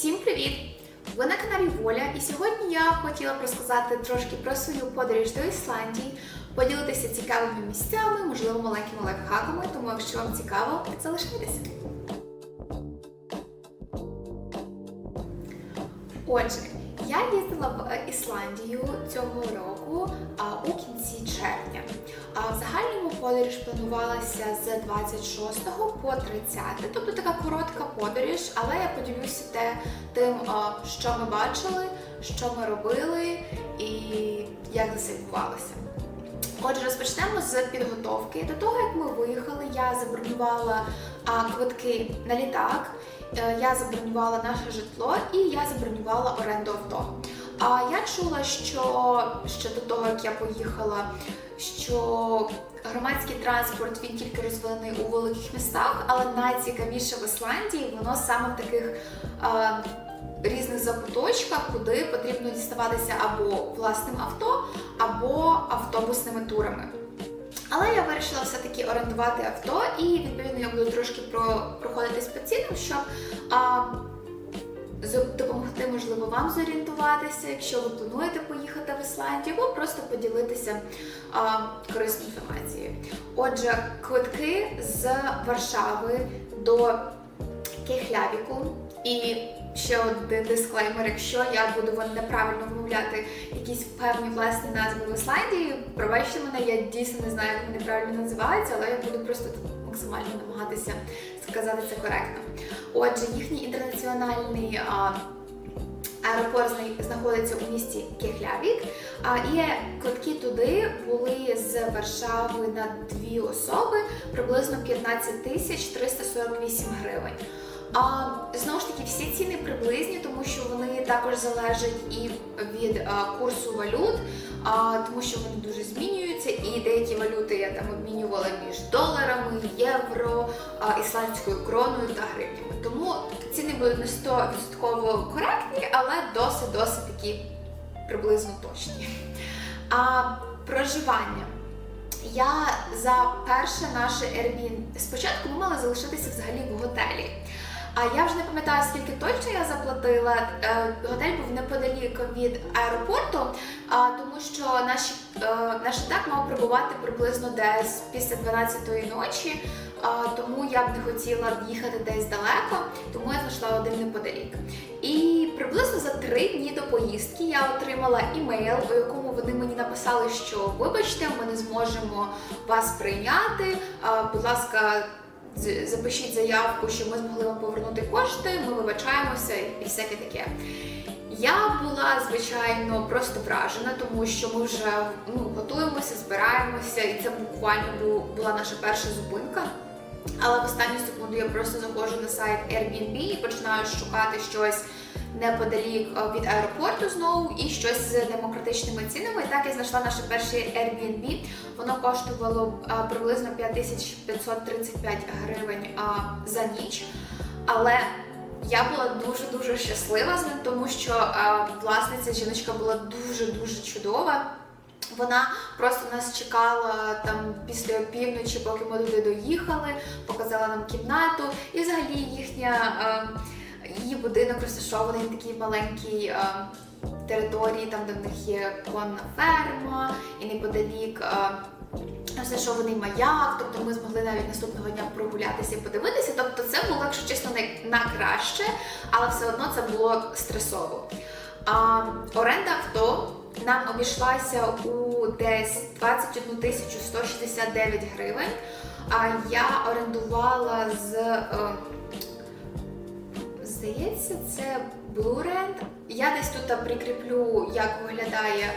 Всім привіт! Ви на каналі Воля, і сьогодні я хотіла б розказати трошки про свою подорож до Ісландії, поділитися цікавими місцями, можливо, маленькими лайфхаками, тому якщо вам цікаво, залишайтеся. Отже, я їздила в Ісландію цього року а, у кінці червня. А в загальному подорож планувалася з 26 по 30, тобто така коротка подорож, але я поділюся те, тим, що ми бачили, що ми робили і як це відбувалося. Отже, розпочнемо з підготовки. До того як ми виїхали, я забронювала квитки на літак, е, я забронювала наше житло і я забронювала оренду авто. А я чула, що ще до того, як я поїхала, що громадський транспорт він тільки розвинений у великих містах, але найцікавіше в Ісландії воно саме в таких. а, Різних закуточках, куди потрібно діставатися або власним авто, або автобусними турами. Але я вирішила все-таки орендувати авто, і відповідно я буду трошки про, проходитись по цінам, щоб а, допомогти, можливо, вам зорієнтуватися, якщо ви плануєте поїхати в Ісландію, або просто поділитися а, корисною інформацією. Отже, квитки з Варшави до Кейхлявіку і ще один дисклеймер, якщо я буду вам неправильно вимовляти якісь певні власні назви в Ісландії, пробачте мене, я дійсно не знаю, як вони правильно називаються, але я буду просто максимально намагатися сказати це коректно. Отже, їхній інтернаціональний а, аеропорт знаходиться у місті Кехлявік, а і квитки туди були з Варшави на дві особи приблизно 15 тисяч 348 гривень. А знову ж таки, всі ціни приблизні, тому що вони також залежать і від а, курсу валют, а, тому що вони дуже змінюються, і деякі валюти я там обмінювала між доларами, євро, а, ісландською кроною та гривнями. Тому ціни будуть не 100% коректні, але досить досить такі приблизно точні. А проживання. Я за перше наше Airbnb спочатку ми мали залишитися взагалі в готелі. А я вже не пам'ятаю, скільки точно я заплатила. Е, Готель був неподалік від аеропорту, тому що наш, е, наш літак мав прибувати приблизно десь після 12-ї ночі, тому я б не хотіла їхати десь далеко, тому я знайшла один неподалік. І приблизно за три дні до поїздки я отримала імейл, у якому вони мені написали, що вибачте, ми не зможемо вас прийняти. Будь ласка, запишіть заявку, що ми змогли вам повернути кошти, ми вибачаємося і всяке таке. Я була звичайно просто вражена, тому що ми вже ну, готуємося, збираємося, і це буквально була наша перша зупинка. Але в останню секунду я просто заходжу на сайт Airbnb і починаю шукати щось неподалік е, від аеропорту знову і щось з демократичними цінами. І так я знайшла наше перше Airbnb. Воно коштувало е, приблизно 5535 гривень е, за ніч. Але я була дуже дуже щаслива з ним, тому що власниця жіночка була дуже дуже чудова. Вона просто нас чекала там після опівночі, поки ми туди доїхали, показала нам кімнату, і взагалі їхня е, її будинок розташований на такій маленькій е, території, там де в них є конна ферма, і неподалік. Е, Розташований маяк, тобто ми змогли навіть наступного дня прогулятися і подивитися. Тобто це було, якщо чесно, не на краще, але все одно це було стресово. А, оренда авто нам обійшлася у десь 21 тисячу 169 гривень. А я орендувала з. е, Здається, це Blue Я десь тут прикріплю, як виглядає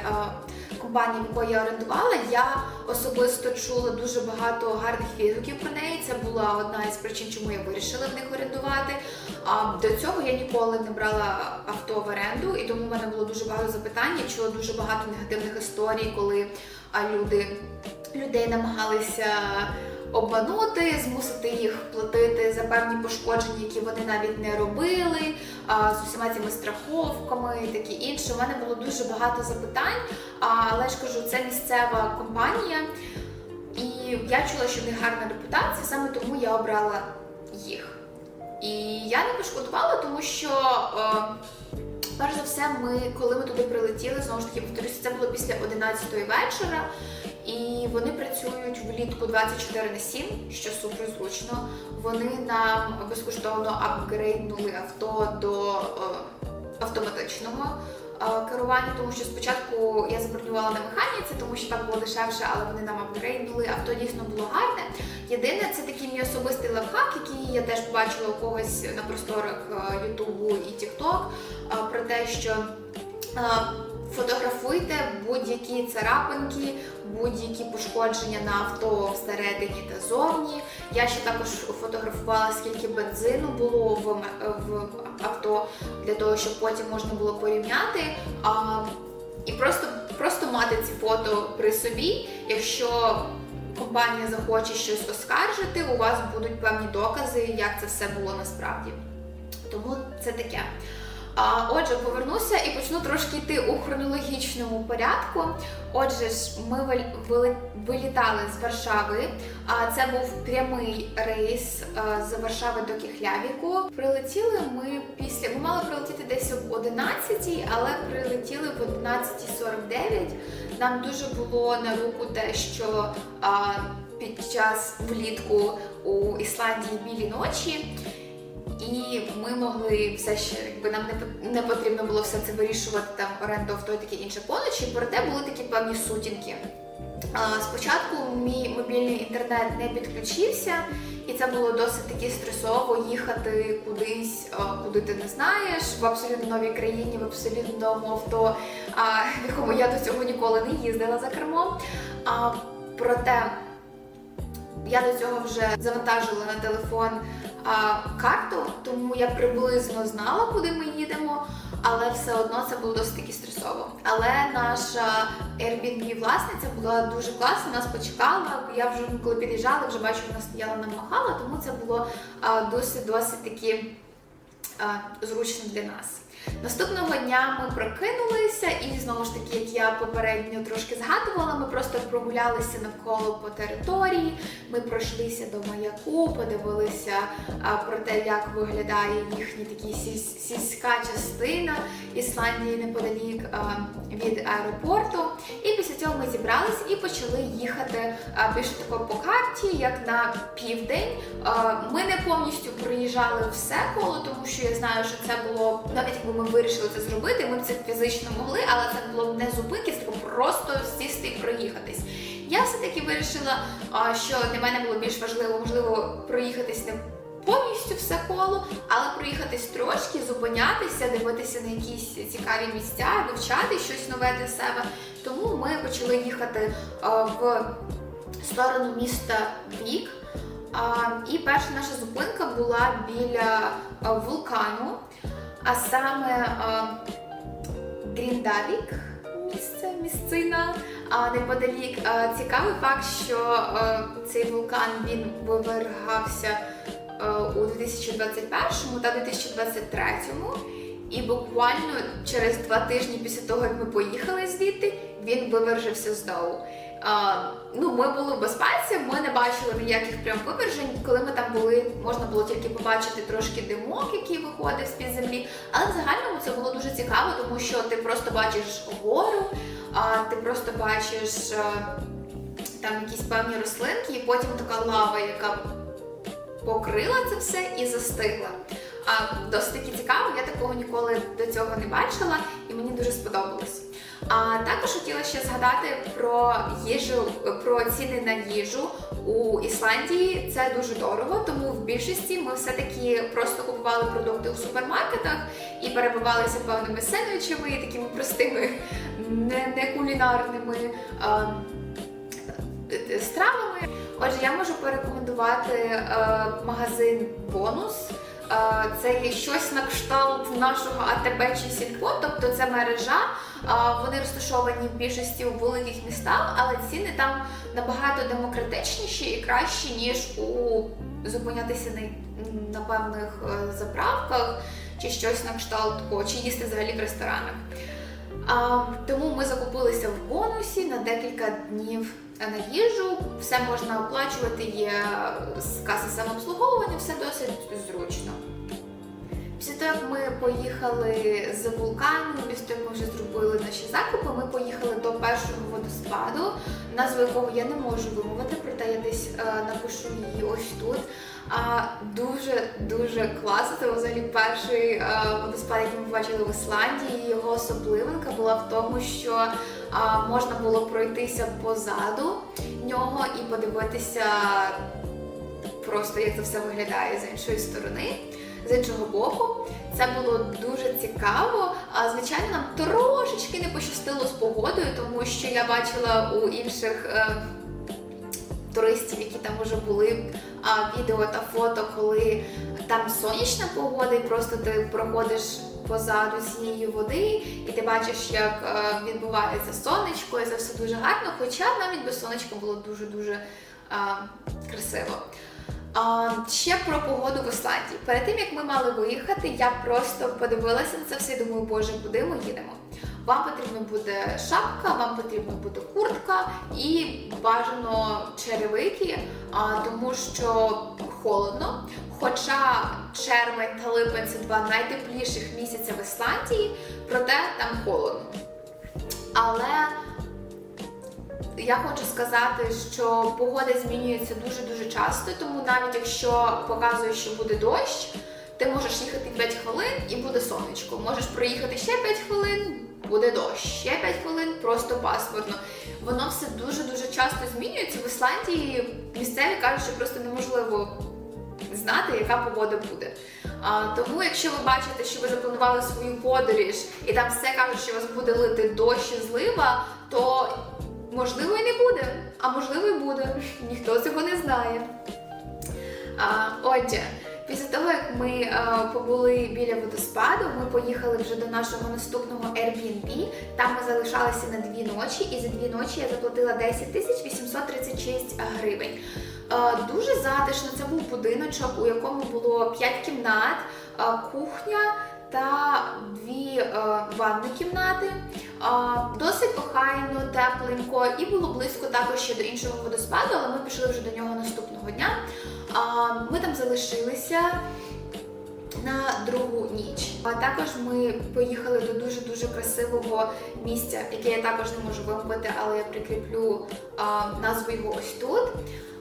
компанія, в якої я орендувала. Я особисто чула дуже багато гарних відгуків про неї. Це була одна із причин, чому я вирішила в них орендувати. А до цього я ніколи не брала авто в оренду, і тому в мене було дуже багато запитань. Я чула дуже багато негативних історій, коли люди людей намагалися обманути, змусити їх платити за певні пошкодження, які вони навіть не робили, з усіма цими страховками і таке інше. У мене було дуже багато запитань, але ж кажу, це місцева компанія, і я чула, що в них гарна репутація, саме тому я обрала їх. І я не пошкодувала, тому що. Е, Перш за все, ми, коли ми туди прилетіли, знову ж таки повторюся, це було після 11 вечора, і вони працюють влітку 24 на 7, що супер зручно. Вони нам безкоштовно апгрейднули авто до е, автоматичного е, керування, тому що спочатку я забронювала на механіці, тому що так було дешевше, але вони нам апгрейднули. Авто дійсно було гарне. Єдине, це такий мій особистий лайфхак, який я теж побачила у когось на просторах е, Ютубу і Тікток, про те, що фотографуйте будь-які царапинки, будь-які пошкодження на авто всередині та зовні. Я ще також фотографувала, скільки бензину було в, авто для того, щоб потім можна було порівняти. А, і просто, просто мати ці фото при собі, якщо компанія захоче щось оскаржити, у вас будуть певні докази, як це все було насправді. Тому це таке. А, отже, повернуся і почну трошки йти у хронологічному порядку. Отже ж, ми вил- вилітали з Варшави. А це був прямий рейс з Варшави до Кіхлявіку. Прилетіли ми після. Ми мали прилетіти десь об 11, але прилетіли в 11.49. Нам дуже було на руку те, що під час влітку у Ісландії білі ночі. І ми могли все ще, якби нам не, не потрібно було все це вирішувати там оренду авто і таке інше поночі, проте були такі певні сутінки. Спочатку мій мобільний інтернет не підключився, і це було досить таки стресово їхати кудись, куди ти не знаєш, в абсолютно новій країні, в абсолютно новому авто, в якому я до цього ніколи не їздила за кермом. Проте я до цього вже завантажила на телефон а, карту, тому я приблизно знала, куди ми їдемо, але все одно це було досить таки стресово. Але наша Airbnb власниця була дуже класна, нас почекала. Я вже коли під'їжджала, вже бачу, вона стояла нам тому це було досить досить таки а, зручно для нас. Наступного дня ми прокинулися, і знову ж таки, як я попередньо трошки згадувала, ми просто прогулялися навколо по території. Ми пройшлися до маяку, подивилися а, про те, як виглядає їхня такі сіль- сільська частина Ісландії неподалік а, від аеропорту. І після цього ми зібралися і почали їхати а, більше тако по карті, як на південь. А, Ми не повністю проїжджали все коло, тому що я знаю, що це було навіть якби ми вирішили це зробити, ми б це фізично могли, але це було б не зупинки, просто сісти і проїхатись. Я все-таки вирішила, що для мене було більш важливо, можливо, проїхатись не повністю все коло, але проїхатись трошки, зупинятися, дивитися на якісь цікаві місця, вивчати щось нове для себе. Тому ми почали їхати в сторону міста Вік. І перша наша зупинка була біля вулкану, а саме Гріндавік. Місце, місцина. А неподалік цікавий факт, що цей вулкан він вивергався у 2021 та 2023. І буквально через два тижні після того, як ми поїхали звідти, він вивержився знову. А, ну, ми були в безпеці, ми не бачили ніяких прям вивержень. Коли ми там були, можна було тільки побачити трошки димок, який виходив з-під землі. Але в загальному це було дуже цікаво, тому що ти просто бачиш гору, ти просто бачиш там якісь певні рослинки, і потім така лава, яка покрила це все і застигла. А досить цікаво, я такого ніколи до цього не бачила, і мені дуже сподобалось. А також хотіла ще згадати про їжу, про ціни на їжу у Ісландії. Це дуже дорого, тому в більшості ми все-таки просто купували продукти у супермаркетах і перебувалися певними сендвічами такими простими, не, не кулінарними. а, Стравами. Отже, я можу порекомендувати е, магазин Бонус. Е, Це є щось на кшталт нашого АТБ чи Сільпо, тобто це мережа. Е, Вони розташовані в більшості у великих містах, але ціни там набагато демократичніші і кращі, ніж у зупинятися на, на певних е, заправках чи щось на кшталт такого, чи їсти взагалі в ресторанах. А, тому ми закупилися в бонусі на декілька днів на їжу. Все можна оплачувати, є з каси самообслуговування, все досить зручно. Поїхали з вулкану, після того, ми вже зробили наші закупи, ми поїхали до першого водоспаду, назву якого я не можу вимовити, проте я десь е, напишу її ось тут. А дуже дуже класно. Це взагалі перший е, водоспад, який ми бачили в Ісландії. Його особливинка була в тому, що можна було пройтися позаду нього і подивитися просто як це все виглядає з іншої сторони. З іншого боку, це було дуже цікаво. А звичайно, нам трошечки не пощастило з погодою, тому що я бачила у інших е, туристів, які там вже були, а, відео та фото, коли там сонячна погода, і просто ти проходиш позаду цієї води, і ти бачиш, як е, відбувається сонечко, і це все дуже гарно. Хоча навіть без сонечка було дуже дуже красиво. А, ще про погоду в Ісландії. Перед тим як ми мали виїхати, я просто подивилася на це все і думаю, боже, куди ми їдемо? Вам потрібна буде шапка, вам потрібна буде куртка і бажано черевики, а, тому що холодно. Хоча червень та липень це два найтепліших місяця в Ісландії, проте там холодно. Але я хочу сказати, що погода змінюється дуже-дуже часто, тому навіть якщо показує, що буде дощ, ти можеш їхати 5 хвилин і буде сонечко. Можеш проїхати ще 5 хвилин, буде дощ, ще 5 хвилин, просто пасмурно. Воно все дуже-дуже часто змінюється. В Ісландії місцеві кажуть, що просто неможливо знати, яка погода буде. А, тому, якщо ви бачите, що ви запланували свою подорож, і там все кажуть, що у вас буде лити дощ і злива, то можливо і не буде, а можливо і буде. Ніхто цього не знає. А, Отже, після того, як ми а, побули біля водоспаду, ми поїхали вже до нашого наступного Airbnb. Там ми залишалися на дві ночі, і за дві ночі я заплатила 10 тисяч 836 гривень. А, дуже затишно, це був будиночок, у якому було 5 кімнат, а, кухня. Та дві е, ванні кімнати. Е, досить охайно, тепленько, і було близько також ще до іншого водоспаду, але ми пішли вже до нього наступного дня. Е, ми там залишилися на другу ніч. А також ми поїхали до дуже дуже красивого місця, яке я також не можу вимовити, але я прикріплю а, назву його ось тут.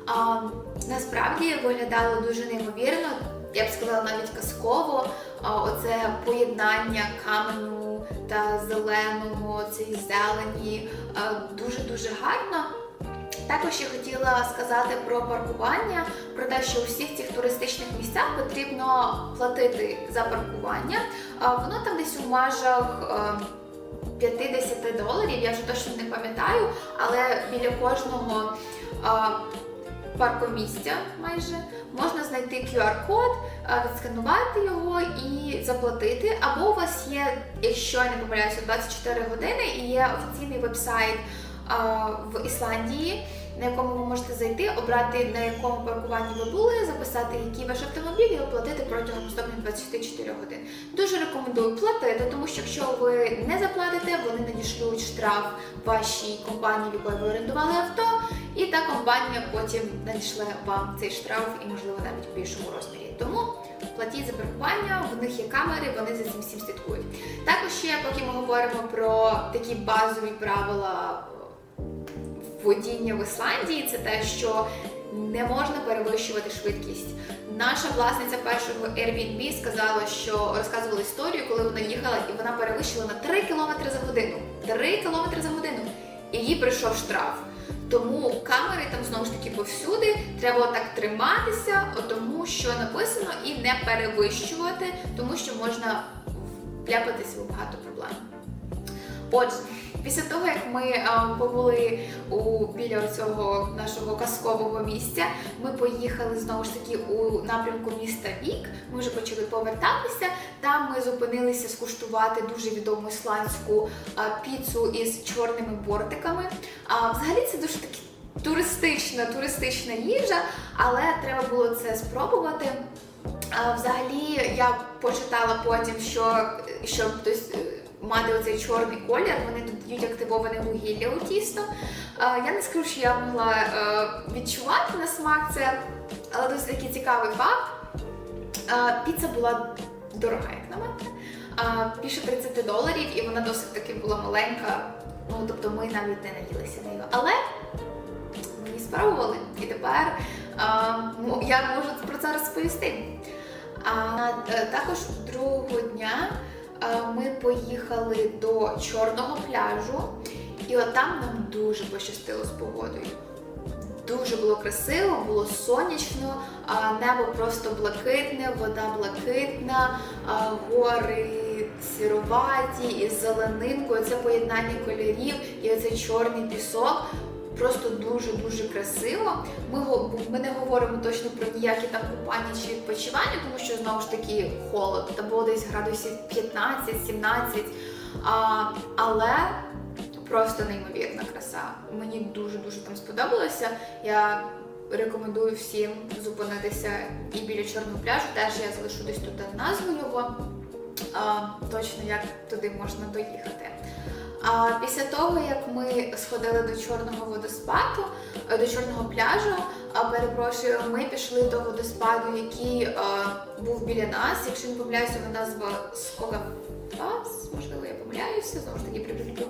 А, насправді виглядало дуже неймовірно. Я б сказала навіть казково. Оце поєднання каменю та зеленого, цієї зелені дуже дуже гарно. Також я хотіла сказати про паркування, про те, що у всіх цих туристичних місцях потрібно платити за паркування. Воно там десь у межах 50 доларів, я вже точно не пам'ятаю, але біля кожного паркомісця майже можна знайти QR-код, відсканувати його і заплатити. Або у вас є, якщо я не помиляюся, 24 години і є офіційний веб-сайт в Ісландії, на якому ви можете зайти, обрати на якому паркуванні ви були, записати, який ваш автомобіль і оплатити протягом наступних 24 годин. Дуже рекомендую платити, тому що якщо ви не заплатите, вони надішлють штраф вашій компанії, в якої ви орендували авто, і та компанія потім надійшле вам цей штраф і, можливо, навіть в більшому розмірі. Тому платіть за паркування, в них є камери, вони за цим всім слідкують. Також ще, поки ми говоримо про такі базові правила водіння в Ісландії, це те, що не можна перевищувати швидкість. Наша власниця першого Airbnb сказала, що розказувала історію, коли вона їхала і вона перевищила на 3 км за годину. 3 км за годину. І їй прийшов штраф. Тому камери там знову ж таки повсюди. Треба так триматися, тому що написано, і не перевищувати, тому що можна вляпатися в багато проблем. Отже, після того, як ми а, побули у біля цього нашого казкового місця, ми поїхали знову ж таки у напрямку міста Вік. Ми вже почали повертатися. Там ми зупинилися скуштувати дуже відому ісландську а, піцу із чорними бортиками. Взагалі це дуже таки туристична, туристична їжа, але треба було це спробувати. Взагалі, я почитала потім, що щоб мати оцей чорний колір, вони додають активоване вугілля у тісто. Я не скажу, що я могла е, відчувати на смак це, але досить такий цікавий факт. Піца була дорога, як на мене. Більше 30 доларів, і вона досить таки була маленька. Ну, тобто ми навіть не наїлися нею. Але ми її спробували, і тепер а, я можу про це розповісти. А е, також другого дня ми поїхали до чорного пляжу, і от там нам дуже пощастило з погодою. Дуже було красиво, було сонячно, небо просто блакитне, вода блакитна, гори сіроваті із зеленинкою. Це поєднання кольорів і оцей чорний пісок. Просто дуже дуже красиво. Ми ми не говоримо точно про ніякі там купання чи відпочивання, тому що знову ж таки холод. Там було десь градусів 15-17. А, але просто неймовірна краса. Мені дуже дуже там сподобалося. Я рекомендую всім зупинитися і біля чорного пляжу. Теж я залишу десь тут назву його. А, точно як туди можна доїхати. А після того, як ми сходили до чорного водоспаду, е, до чорного пляжу, перепрошую, ми пішли до водоспаду, який е, був біля нас. Якщо не помиляюся, назва Скога Фас, можливо, я помиляюся, знову ж таки прикріплю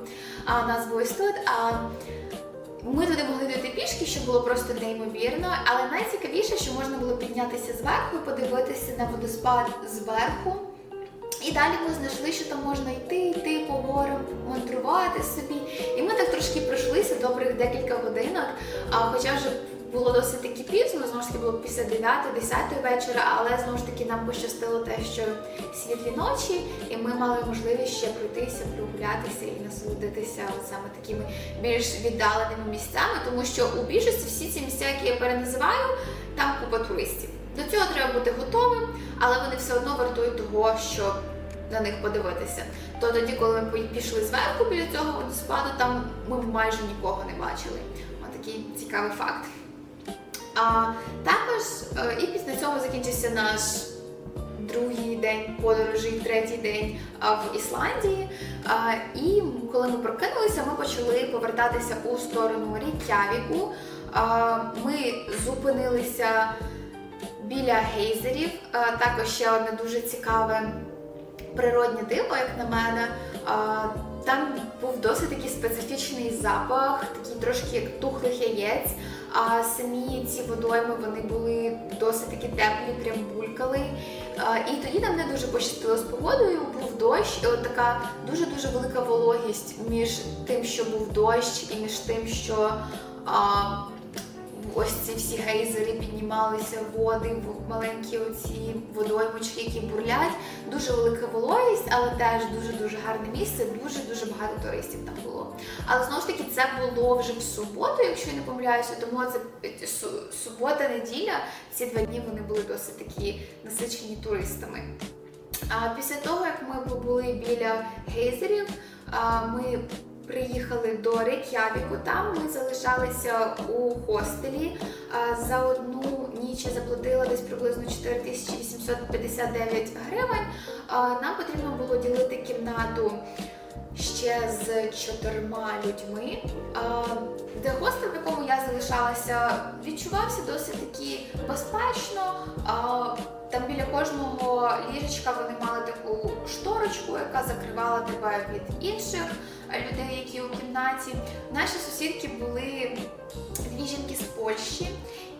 назву ось тут. А, ми туди могли дійти пішки, що було просто неймовірно, але найцікавіше, що можна було піднятися зверху подивитися на водоспад зверху. І далі ми знайшли, що там можна йти, йти по горам, мандрувати собі. І ми так трошки пройшлися добрих декілька годинок. А хоча вже було досить таки пізно, знову ж таки було після 9-10 вечора, але знову ж таки нам пощастило те, що світлі ночі, і ми мали можливість ще пройтися, прогулятися і насолодитися саме такими більш віддаленими місцями, тому що у більшості всі ці місця, які я переназиваю, там купа туристів. До цього треба бути готовим, але вони все одно вартують того, щоб на них подивитися. То тоді, коли ми пішли зверху біля цього водоспаду, там ми майже нікого не бачили. Ось такий цікавий факт. А також е, і після цього закінчився наш другий день подорожі, третій день в Ісландії. І коли ми прокинулися, ми почали повертатися у сторону Рік'явіку. Ми зупинилися біля гейзерів. Також ще одне дуже цікаве природне диво, як на мене. Там був досить такий специфічний запах, такий трошки як тухлих яєць. А самі ці водойми вони були досить такі теплі, прям булькали. І тоді нам не дуже пощастило з погодою. Був дощ, і от така дуже дуже велика вологість між тим, що був дощ, і між тим, що ось ці всі гейзери піднімалися води, маленькі оці водоймочки, які бурлять. Дуже велика вологість, але теж дуже дуже гарне місце. Дуже дуже багато туристів там було. Але знову ж таки, це було вже в суботу, якщо я не помиляюся, тому це е, субота, неділя. Ці два дні вони були досить такі насичені туристами. А після того, як ми побули біля гейзерів, ми приїхали до Рейк'явіку. Там ми залишалися у хостелі. За одну ніч я заплатила десь приблизно 4859 гривень. Нам потрібно було ділити кімнату ще з чотирма людьми. Де хостел, в якому я залишалася, відчувався досить таки безпечно. Там біля кожного ліжечка вони мали таку шторочку, яка закривала тебе від інших людей, які у кімнаті. Наші сусідки були дві жінки з Польщі,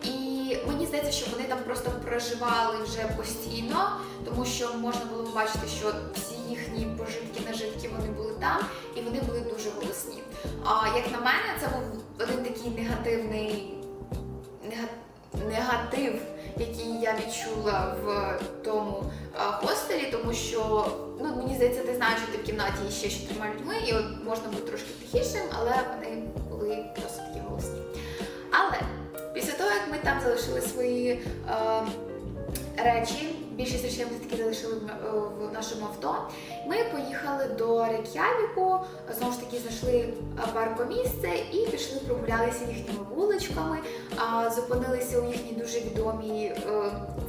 і мені здається, що вони там просто проживали вже постійно, тому що можна було побачити, що всі їхні пожитки, нажитки вони були там, і вони були дуже голосні. А як на мене, це був один такий негативний негатив, який я відчула в тому хостелі, тому що ну мені здається, ти знаєш, що ти в кімнаті є ще чотирма людьми, і от можна бути трошки тихішим, але вони були досить такі голосні. Але після того, як ми там залишили свої е, речі, більшість речей ми таки залишили в, е, нашому авто. Ми поїхали до Рейк'явіку, знову ж таки знайшли е, паркомісце і пішли прогулялися їхніми вуличками, зупинилися у їхній дуже відомій е,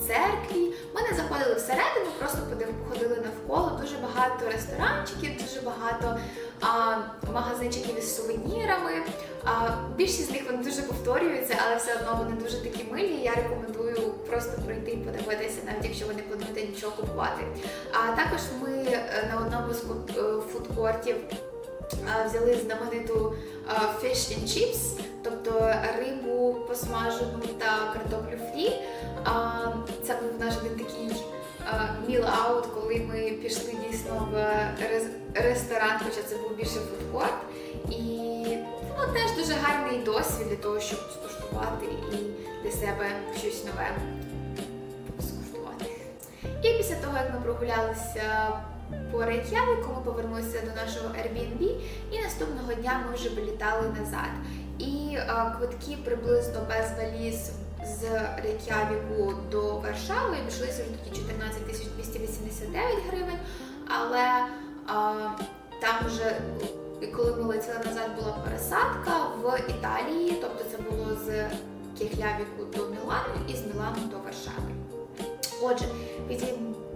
церкві. Ми не заходили всередину, просто походили навколо. Дуже багато ресторанчиків, дуже багато магазинчиків із сувенірами. Більшість з них вони дуже повторюються, але все одно вони дуже такі милі. Я рекомендую просто прийти і подивитися, навіть якщо ви не плануєте нічого купувати. А також ми е, на одному з е, фудкортів е, взяли знамениту fish and chips, тобто рибу посмажену та картоплю фрі. Це був наш такий міл аут, коли ми пішли дійсно в ресторан, хоча це був більше фудкорт. І ну, теж дуже гарний досвід для того, щоб скуштувати і для себе щось нове скуштувати. І після того, як ми прогулялися по Рейк'явику, ми повернулися до нашого Airbnb і наступного дня ми вже вилітали назад. І е, квитки приблизно без валіз з Рейк'явіку до Варшави обійшлися вже тоді 14 тисяч 289 гривень, але е, там вже коли ми летіли назад, була пересадка в Італії, тобто це було з Кіхлявіку до Мілану і з Мілану до Варшави. Отже,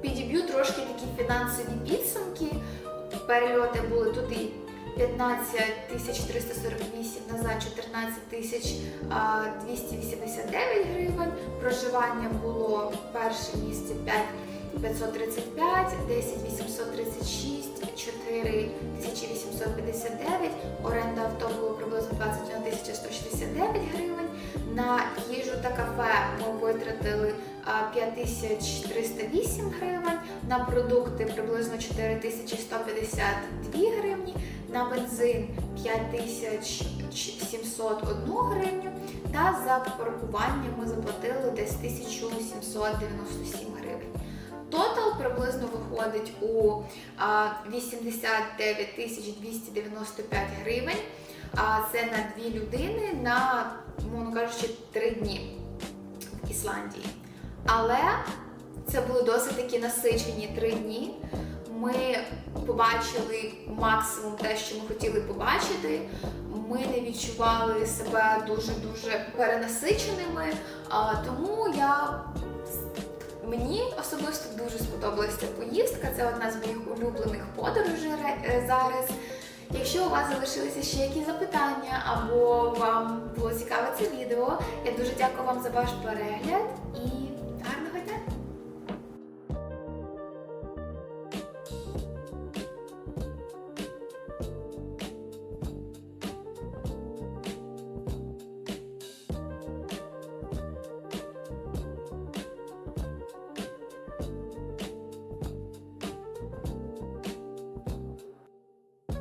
підіб'ю трошки такі фінансові підсумки. Перельоти були туди 15 тисяч 348, назад 14 тисяч 289 гривень. Проживання було перше місце 5 535, 10 836, 4 859, оренда авто було приблизно 21 169 гривень. На їжу та кафе ми витратили а, 5308 гривень, на продукти приблизно 4152 гривні, на бензин 5701 гривню та за паркування ми заплатили десь 1797 гривень. Тотал приблизно виходить у 89 тисяч 295 гривень. А це на дві людини на, мовно кажучи, три дні в Ісландії. Але це були досить такі насичені три дні. Ми побачили максимум те, що ми хотіли побачити. Ми не відчували себе дуже-дуже перенасиченими. А, тому я Мені особисто дуже сподобалася поїздка. Це одна з моїх улюблених подорожей е, зараз. Якщо у вас залишилися ще якісь запитання або вам було цікаве це відео, я дуже дякую вам за ваш перегляд і